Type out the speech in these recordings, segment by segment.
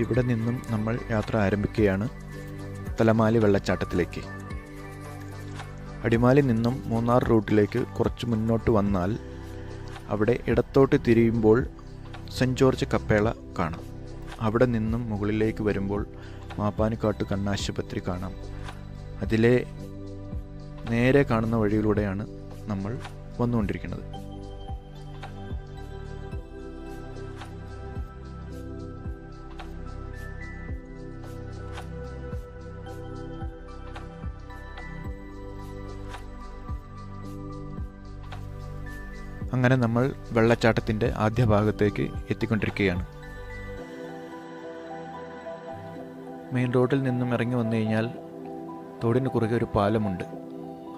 ഇവിടെ നിന്നും നമ്മൾ യാത്ര ആരംഭിക്കുകയാണ് തലമാലി വെള്ളച്ചാട്ടത്തിലേക്ക്. അടിമാലി നിന്നും മൂന്നാർ റൂട്ടിലേക്ക് കുറച്ച് മുന്നോട്ട് വന്നാൽ അവിടെ ഇടത്തോട്ട് തിരിയുമ്പോൾ സെന്റ് ജോർജ് കപ്പേള കാണാം. അവിടെ നിന്നും മുകളിലേക്ക് വരുമ്പോൾ മാപ്പാനിക്കാട്ട് കണ്ണാശുപത്രി കാണാം. അതിലെ നേരെ കാണുന്ന വഴിയിലൂടെയാണ് നമ്മൾ വന്നുകൊണ്ടിരിക്കുന്നത്. അങ്ങനെ നമ്മൾ വെള്ളച്ചാട്ടത്തിന്റെ ആദ്യ ഭാഗത്തേക്ക് എത്തിക്കൊണ്ടിരിക്കുകയാണ്. മെയിൻ റോഡിൽ നിന്നും ഇറങ്ങി വന്നു കഴിഞ്ഞാൽ തോടിന് കുറുകെ ഒരു പാലമുണ്ട്.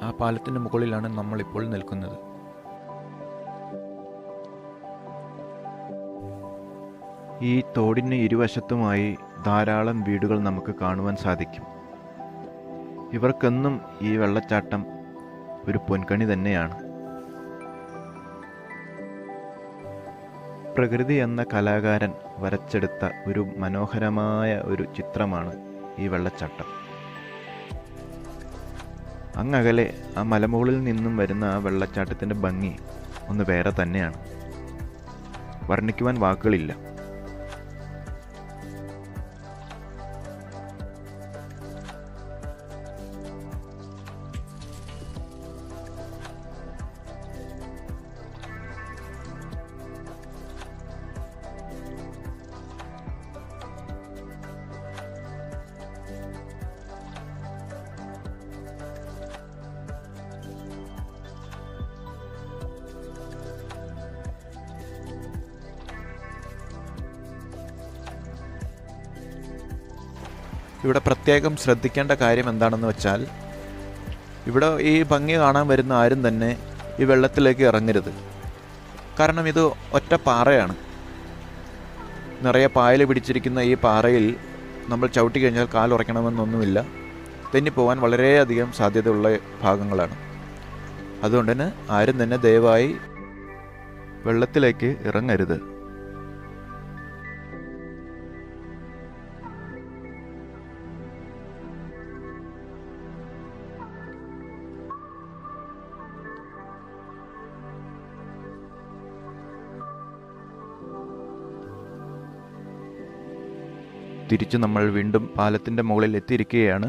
ആ പാലത്തിന്റെ മുകളിലാണ് നമ്മളിപ്പോൾ നിൽക്കുന്നത്. ഈ തോടിന് ഇരുവശത്തുമായി ധാരാളം വീടുകൾ നമുക്ക് കാണുവാൻ സാധിക്കും. ഇവർക്കെന്നും ഈ വെള്ളച്ചാട്ടം ഒരു പൊൻകണി തന്നെയാണ്. പ്രകൃതി എന്ന കലാകാരൻ വരച്ചെടുത്ത ഒരു മനോഹരമായ ഒരു ചിത്രമാണ് ഈ വെള്ളച്ചാട്ടം. അങ്ങകലെ ആ മലമുകളിൽ നിന്നും വരുന്ന ആ വെള്ളച്ചാട്ടത്തിന്റെ ഭംഗി ഒന്ന് വേറെ തന്നെയാണ്. വർണിക്കുവാൻ വാക്കുകളില്ല. ഇവിടെ പ്രത്യേകം ശ്രദ്ധിക്കേണ്ട കാര്യം എന്താണെന്ന് വെച്ചാൽ ഇവിടെ ഈ ഭംഗി കാണാൻ വരുന്ന ആരും തന്നെ ഈ വെള്ളത്തിലേക്ക് ഇറങ്ങരുത്. കാരണം ഇത് ഒറ്റ പാറയാണ്. നിറയെ പായൽ പിടിച്ചിരിക്കുന്ന ഈ പാറയിൽ നമ്മൾ ചവിട്ടി കഴിഞ്ഞാൽ കാലുറയ്ക്കണമെന്നൊന്നുമില്ല തെന്നിപ്പോവാൻ വളരെയധികം സാധ്യതയുള്ള ഭാഗങ്ങളാണ്. അതുകൊണ്ട് തന്നെ ആരും തന്നെ ദയവായി വെള്ളത്തിലേക്ക് ഇറങ്ങരുത്. തിരിച്ച് നമ്മൾ വീണ്ടും പാലത്തിന്റെ മുകളിൽ എത്തിയിരിക്കുകയാണ്